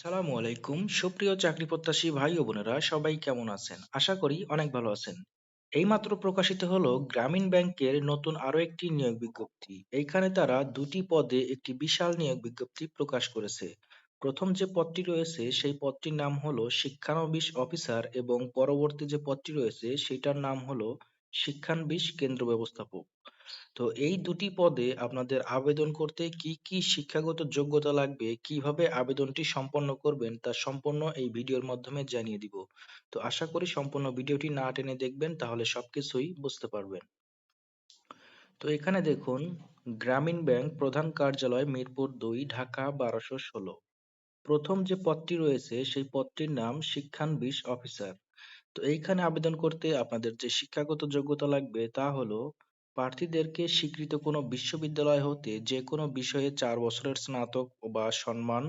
আসসালামু আলাইকুম। সুপ্রিয় চাকরি প্রত্যাশী ভাই ও বোনেরা, সবাই কেমন আছেন? আশা করি অনেক ভালো আছেন। এইমাত্র প্রকাশিত হলো গ্রামীণ ব্যাংকের নতুন আরও একটি নিয়োগ বিজ্ঞপ্তি। এইখানে তারা দুটি পদে একটি বিশাল নিয়োগ বিজ্ঞপ্তি প্রকাশ করেছে। প্রথম যে পদটি রয়েছে, সেই পদটির নাম হলো শিক্ষানবিশ অফিসার এবং পরবর্তী যে পদটি রয়েছে, সেটার নাম হলো শিক্ষানবিশ কেন্দ্র ব্যবস্থাপক। তো এই দুটি পদে আপনাদের আবেদন করতে কি কি শিক্ষাগত যোগ্যতা লাগবে, কীভাবে আবেদনটি সম্পন্ন করবেন তা সম্পূর্ণ এই ভিডিওর মাধ্যমে জানিয়ে দিব। তো আশা করি সম্পূর্ণ ভিডিওটি না টেনে দেখবেন, তাহলে সবকিছুই বুঝতে পারবেন। তো এখানে দেখুন, গ্রামীণ ব্যাংক প্রধান কার্যালয় মিরপুর দুই, ঢাকা বারোশো ষোলো। প্রথম যে পদটি রয়েছে, সেই পদটির নাম শিক্ষানবিশ অফিসার। তো এইখানে আবেদন করতে আপনাদের যে শিক্ষাগত যোগ্যতা লাগবে তা হলো প্রার্থীদেরকে স্বীকৃত কোনো বিশ্ববিদ্যালয় হতে যে কোনো বিষয়ে চার বছরের স্নাতক বা সম্মান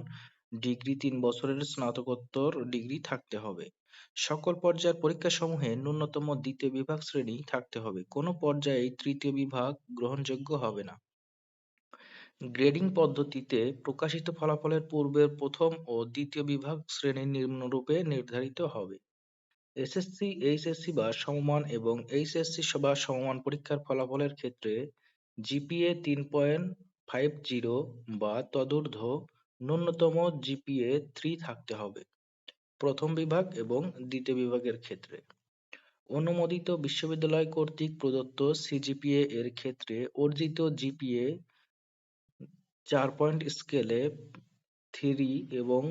ডিগ্রি তিন বছরের স্নাতকোত্তর ডিগ্রি থাকতে হবে। সকল পর্যায়ের পরীক্ষাসমূহে ন্যূনতম দ্বিতীয় বিভাগ শ্রেণি থাকতে হবে। কোনো পর্যায়ে তৃতীয় বিভাগ গ্রহণযোগ্য হবে না। গ্রেডিং পদ্ধতিতে প্রকাশিত ফলাফলের পূর্বের প্রথম ও দ্বিতীয় বিভাগ শ্রেণি নিম্নরূপে নির্ধারিত হবে। এসএসসি, এইচএসসি বা সমমান এবং এইচএসসি বা সমমান পরীক্ষার ফলাফলের ক্ষেত্রে জিপিএ তিন পয়েন্ট ফাইভ জিরো বা তদূর্ধ্ব ন্যূনতম জিপিএ থ্রি থাকতে হবে। প্রথম বিভাগ এবং দ্বিতীয় বিভাগের ক্ষেত্রে। অনুমোদিত বিশ্ববিদ্যালয় কর্তৃক প্রদত্ত সিজিপিএ এর ক্ষেত্রে অর্জিত জিপিএ চার পয়েন্ট স্কেলে থ্রি এবং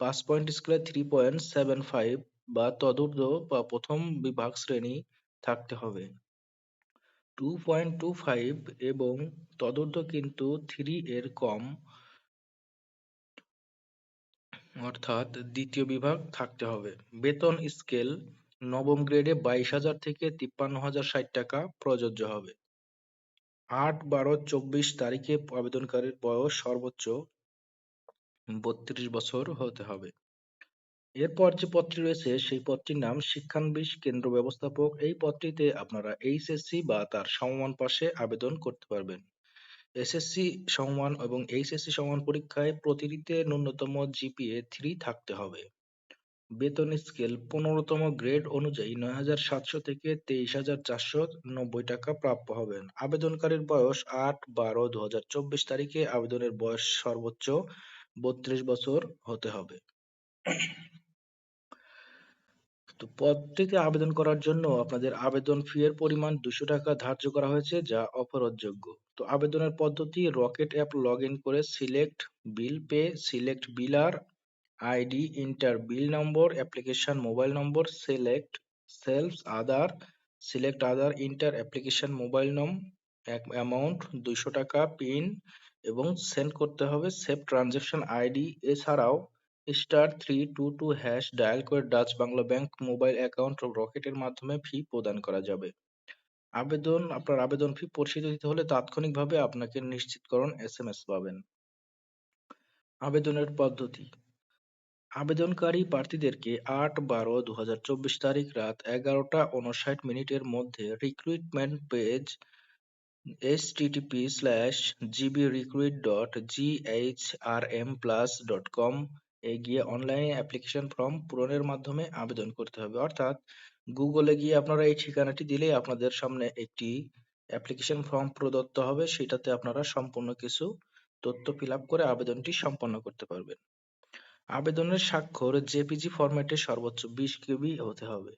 পাঁচ পয়েন্ট স্কেলে থ্রি পয়েন্ট সেভেন ফাইভ বা তদূর্ধ্ব বা প্রথম বিভাগ শ্রেণি থাকতে হবে। টু পয়েন্ট টু ফাইভ এবং তদূর্ধ্ব কিন্তু থ্রি এর কম অর্থাৎ দ্বিতীয় বিভাগ থাকতে হবে। বেতন স্কেল নবম গ্রেডে বাইশ হাজার থেকে তিপ্পান্ন হাজার ষাট টাকা প্রযোজ্য হবে। আট বারো চব্বিশ তারিখে আবেদনকারীর বয়স সর্বোচ্চ বত্রিশ বছর হতে হবে। এরপর যে পদটি রয়েছে, সেই পদটির নাম শিক্ষানবিশ কেন্দ্র ব্যবস্থাপক। এই পদটিতে আপনারা এইচএসসি বা তার সমমান পাশে আবেদন করতে পারবেন। এসএসসি সমমান এবং এইচএসসি সমমান পরীক্ষায় প্রতিটিতে ন্যূনতম জিপিএ থ্রি থাকতে হবে। বেতন স্কেল পনেরোতম গ্রেড অনুযায়ী নয় হাজার সাতশো থেকে তেইশ হাজার চারশো নব্বই টাকা প্রাপ্য হবেন। আবেদনকারীর বয়স আট, বারো দু হাজার চব্বিশ তারিখে আবেদনের বয়স সর্বোচ্চ বত্রিশ বছর হতে হবে। তো পদটিতে আবেদন করার জন্য আপনাদের আবেদন ফি এর পরিমাণ দুশো টাকা ধার্য করা হয়েছে, যা অফেরতযোগ্য তো আবেদনের পদ্ধতি রকেট অ্যাপ লগ ইন করে select bill pay, select biller ID, enter bill number, application mobile number, select sales other, select other, enter application mobile নম অ্যামাউন্ট দুইশো টাকা, পিন এবং সেন্ড করতে হবে। সেভ ট্রানজ্যাকশন আইডি এছাড়াও star three two two hash dial করে Dutch Bangla bank mobile account রকেটের মাধ্যমে ফি প্রদান করা যাবে। আবেদন, আপনার আবেদন ফি পরিশোধিত দিতে হলে তাৎক্ষণিকভাবে আপনাকে নিশ্চিতকরণ এস এম এস পাবেন। আবেদনের পদ্ধতি। আবেদনকারী প্রার্থীদেরকে আট বারো দু তারিখ রাত এগারোটা উনষাট মিনিটের মধ্যে recruitment page http slash gbrecruit dot GHRM plus dot com এ গিয়ে অনলাইনে অ্যাপ্লিকেশন ফর্ম পূরণের মাধ্যমে আবেদন করতে হবে। অর্থাৎ গুগলে গিয়ে আপনারা এই ঠিকানাটি দিলেই আপনাদের সামনে একটি অ্যাপ্লিকেশন ফর্ম প্রদত্ত হবে। সেটাতে আপনারা সম্পূর্ণ কিছু তথ্য ফিল করে আবেদনটি সম্পন্ন করতে পারবেন। আবেদনের স্বাক্ষর জেপিজি ফরম্যাটে সর্বোচ্চ বিশ কেবি হতে হবে।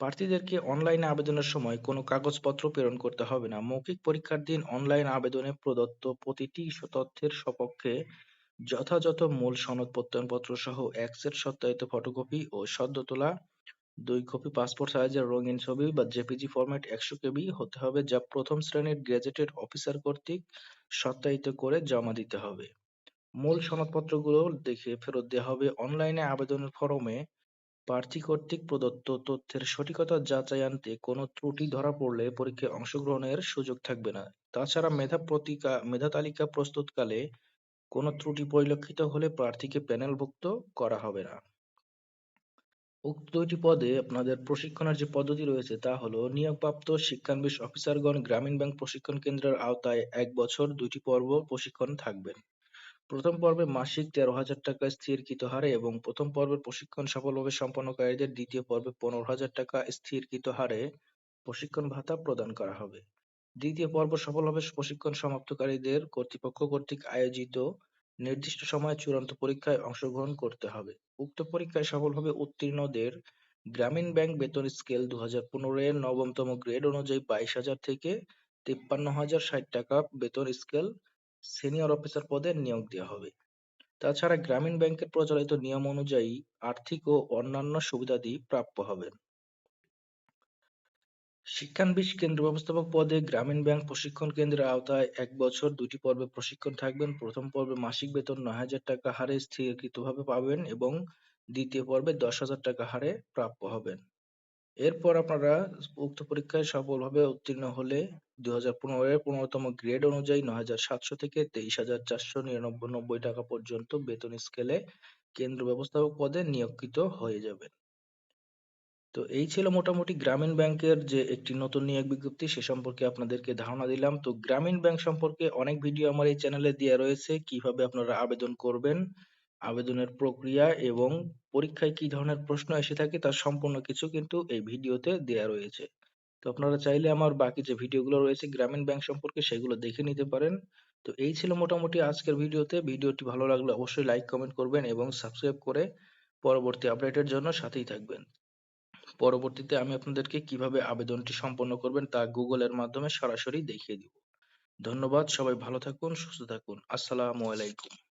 প্রার্থীদেরকে অনলাইনে আবেদনের সময় কোনো কাগজপত্র প্রেরণ করতে হবে না। মৌখিক পরীক্ষার দিন অনলাইন আবেদনে প্রদত্ত প্রতিটি তথ্যের সপক্ষে যথাযথ মূল সনদ প্রত্যয়নপত্র সহ এক সেট সত্যায়িত ফটোকপি ও সদ্য তোলা দুই কপি পাসপোর্ট সাইজের রঙিন ছবি বা জেপিজি ফরম্যাট একশো কেবি হতে হবে, যা প্রথম শ্রেণির গেজেটেড অফিসার কর্তৃক সত্যায়িত করে জমা দিতে হবে। মূল সনদপত্রগুলো দেখে ফেরত দেওয়া হবে অনলাইনে আবেদনের ফরমে প্রার্থী কর্তৃক প্রদত্ত তথ্যের সঠিকতা যাচাই-আনতে কোনো ত্রুটি ধরা পড়লে পরীক্ষায় অংশগ্রহণের সুযোগ থাকবে না। তাছাড়া মেধা প্রতিকা, মেধা তালিকা প্রস্তুতকালে কোনো ত্রুটি পরিলক্ষিত হলে প্রার্থীকে প্যানেলভুক্ত করা হবে না। উক্ত দুইটি পদে আপনাদের প্রশিক্ষণের যে পদ্ধতি রয়েছে তা হলো নিয়োগপ্রাপ্ত শিক্ষানবিশ অফিসারগণ গ্রামীণ ব্যাংক প্রশিক্ষণ কেন্দ্রের আওতায় এক বছর দুইটি পর্ব প্রশিক্ষণ থাকবেন। প্রথম পর্বে মাসিক তেরো হাজার টাকা স্থিরকৃত হারে এবং প্রথম পর্বের প্রশিক্ষণ সফলভাবে সম্পন্নকারীদের দ্বিতীয় পর্বে পনেরো হাজার টাকা স্থিরকৃত হারে প্রশিক্ষণ ভাতা প্রদান করা হবে। দ্বিতীয় পর্ব সফলভাবে প্রশিক্ষণ সমাপ্তকারীদের কর্তৃপক্ষ কর্তৃক আয়োজিত। নির্দিষ্ট সময়ে চূড়ান্ত পরীক্ষায় অংশগ্রহণ করতে হবে। উক্ত পরীক্ষায় সফলভাবে উত্তীর্ণদের গ্রামীণ ব্যাংক বেতন স্কেল দু হাজার পনেরো এর নবমতম গ্রেড অনুযায়ী বাইশ হাজার থেকে তিপ্পান্ন হাজার ষাট টাকা বেতন স্কেল সিনিয়র অফিসার পদে নিয়োগ দেওয়া হবে। তাছাড়া গ্রামীণ ব্যাংকের প্রচলিত নিয়ম অনুযায়ী আর্থিক ও অন্যান্য সুবিধাদি প্রাপ্য হবেন। শিক্ষানবিশ কেন্দ্র ব্যবস্থাপক পদে গ্রামীণ ব্যাংক প্রশিক্ষণ কেন্দ্রের আওতায় এক বছর দুটি পর্বে প্রশিক্ষণ থাকবেন। প্রথম পর্বে মাসিক বেতন নয় হাজার টাকা হারে স্থিরকৃতভাবে পাবেন এবং দ্বিতীয় পর্বে দশ হাজার টাকা হারে প্রাপ্য হবেন। এরপর আপনারা উক্ত পরীক্ষায় সফলভাবে উত্তীর্ণ হলে দুই হাজার পনেরো এর পনেরোতম গ্রেড অনুযায়ী নয় হাজার সাতশো থেকে তেইশ হাজার চারশো নিরানব্বই নব্বই টাকা পর্যন্ত বেতন স্কেলে কেন্দ্র ব্যবস্থাপক পদে নিয়োগকৃত হয়ে যাবেন। তো এই ছিল মোটামুটি গ্রামীণ ব্যাংকের যে একটি নতুন নিয়োগ বিজ্ঞপ্তি, সে সম্পর্কে আপনাদেরকে ধারণা দিলাম। তো গ্রামীণ ব্যাংক সম্পর্কে অনেক ভিডিও আমার এই চ্যানেলে দেওয়া রয়েছে, কীভাবে আপনারা আবেদন করবেন, আবেদনের প্রক্রিয়া এবং পরীক্ষায় কি ধরনের প্রশ্ন এসে থাকে তার সম্পূর্ণ কিছু কিন্তু এই ভিডিওতে দেয়া রয়েছে। তো আপনারা চাইলে আমার বাকি যে ভিডিওগুলো রয়েছে গ্রামীণ ব্যাংক সম্পর্কে সেগুলো দেখে নিতে পারেন। তো এই ছিল মোটামুটি আজকের ভিডিওতে। ভিডিওটি ভালো লাগলে অবশ্যই লাইক, কমেন্ট করবেন এবং সাবস্ক্রাইব করে পরবর্তী আপডেটের জন্য সাথেই থাকবেন। পরবর্তীতে আমি আপনাদেরকে কীভাবে আবেদনটি সম্পন্ন করবেন তা গুগলের মাধ্যমে সরাসরি দেখিয়ে দিব। ধন্যবাদ, সবাই ভালো থাকুন, সুস্থ থাকুন। আসসালামু আলাইকুম।